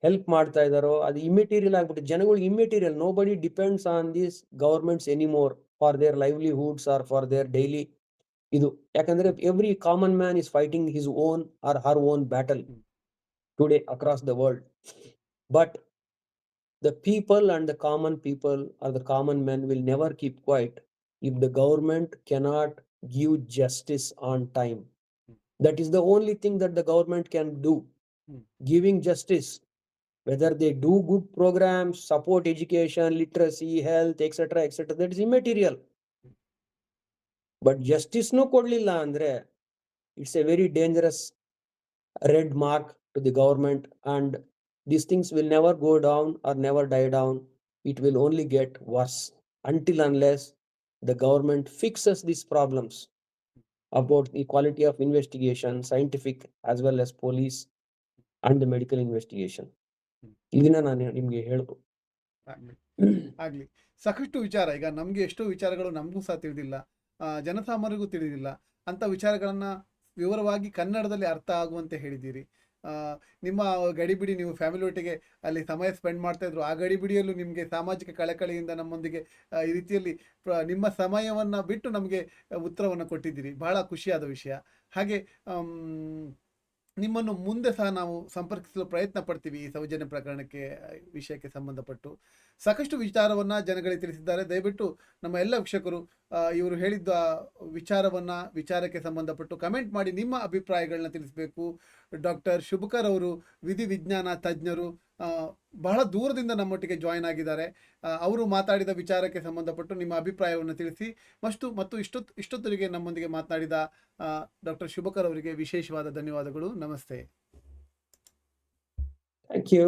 ಹೆಲ್ಪ್ ಮಾಡ್ತಾ ಇದ್ದಾರೋ ಅದು ಇಮ್ಮೆಟೀರಿಯಲ್ ಆಗ್ಬಿಟ್ಟು ಜನಗಳಿಗೆ immaterial nobody depends on this governments anymore for their livelihoods or for their daily idu. Yakandre every common man is fighting his own or her own battle today across the world. But the people and the common people or the common men will never keep quiet if the government cannot give justice on time. Hmm. That is the only thing that the government can do. Hmm. Giving justice whether they do good programs support education literacy health etc etc that is immaterial but justice no kodlilla andre it's a very dangerous red mark to the government and these things will never go down or never die down it will only get worse until unless the government fixes these problems about the quality of investigation scientific as well as police and the medical investigation ಇದನ್ನ ನಾನು ನಿಮ್ಗೆ ಹೇಳ್ಬೋದು ಆಗ್ಲಿ ಸಾಕಷ್ಟು ವಿಚಾರ ಈಗ ನಮ್ಗೆ ಎಷ್ಟೋ ವಿಚಾರಗಳು ನಮಗೂ ಸಹ ತಿಳಿದಿಲ್ಲ ಜನಸಾಮಾನ್ಯರಿಗೂ ತಿಳಿದಿಲ್ಲ ಅಂತ ವಿಚಾರಗಳನ್ನ ವಿವರವಾಗಿ ಕನ್ನಡದಲ್ಲಿ ಅರ್ಥ ಆಗುವಂತೆ ಹೇಳಿದ್ದೀರಿ ನಿಮ್ಮ ಗಡಿಬಿಡಿ ನೀವು ಫ್ಯಾಮಿಲಿ ಒಟ್ಟಿಗೆ ಅಲ್ಲಿ ಸಮಯ ಸ್ಪೆಂಡ್ ಮಾಡ್ತಾ ಇದ್ರು ಆ ಗಡಿಬಿಡಿಯಲ್ಲೂ ನಿಮ್ಗೆ ಸಾಮಾಜಿಕ ಕಳಕಳಿಯಿಂದ ನಮ್ಮೊಂದಿಗೆ ಈ ರೀತಿಯಲ್ಲಿ ನಿಮ್ಮ ಸಮಯವನ್ನು ಬಿಟ್ಟು ನಮಗೆ ಉತ್ತರವನ್ನು ಕೊಟ್ಟಿದ್ದೀರಿ ಬಹಳ ಖುಷಿಯಾದ ವಿಷಯ ಹಾಗೆ ನಿಮ್ಮನ್ನು ಮುಂದೆ ಸಹ ನಾವು ಸಂಪರ್ಕಿಸಲು ಪ್ರಯತ್ನ ಪಡ್ತೀವಿ ಈ ಸೌಜನ್ಯ ಪ್ರಕರಣಕ್ಕೆ ವಿಷಯಕ್ಕೆ ಸಂಬಂಧಪಟ್ಟು ಸಾಕಷ್ಟು ವಿಚಾರವನ್ನು ಜನಗಳಿಗೆ ತಿಳಿಸಿದ್ದಾರೆ ದಯವಿಟ್ಟು ನಮ್ಮ ಎಲ್ಲ ವೀಕ್ಷಕರು ಇವರು ಹೇಳಿದ್ದ ವಿಚಾರವನ್ನ ವಿಚಾರಕ್ಕೆ ಸಂಬಂಧಪಟ್ಟು ಕಮೆಂಟ್ ಮಾಡಿ ನಿಮ್ಮ ಅಭಿಪ್ರಾಯಗಳನ್ನ ತಿಳಿಸಬೇಕು ಡಾಕ್ಟರ್ ಶುಭಕರ್ ಅವರು ವಿಧಿ ವಿಜ್ಞಾನ ತಜ್ಞರು ಬಹಳ ದೂರದಿಂದ ನಮ್ಮೊಟ್ಟಿಗೆ ಜಾಯ್ನ್ ಆಗಿದ್ದಾರೆ ಅವರು ಮಾತಾಡಿದ ವಿಚಾರಕ್ಕೆ ಸಂಬಂಧಪಟ್ಟು ನಿಮ್ಮ ಅಭಿಪ್ರಾಯವನ್ನು ತಿಳಿಸಿ ಮತ್ತು ಮತ್ತು ಇಷ್ಟೊತ್ತು ಇಷ್ಟೊತ್ತರಿಗೆ ನಮ್ಮೊಂದಿಗೆ ಮಾತನಾಡಿದ ಡಾಕ್ಟರ್ ಶುಭಕರ್ ಅವರಿಗೆ ವಿಶೇಷವಾದ ಧನ್ಯವಾದಗಳು ನಮಸ್ತೆ ಥ್ಯಾಂಕ್ ಯು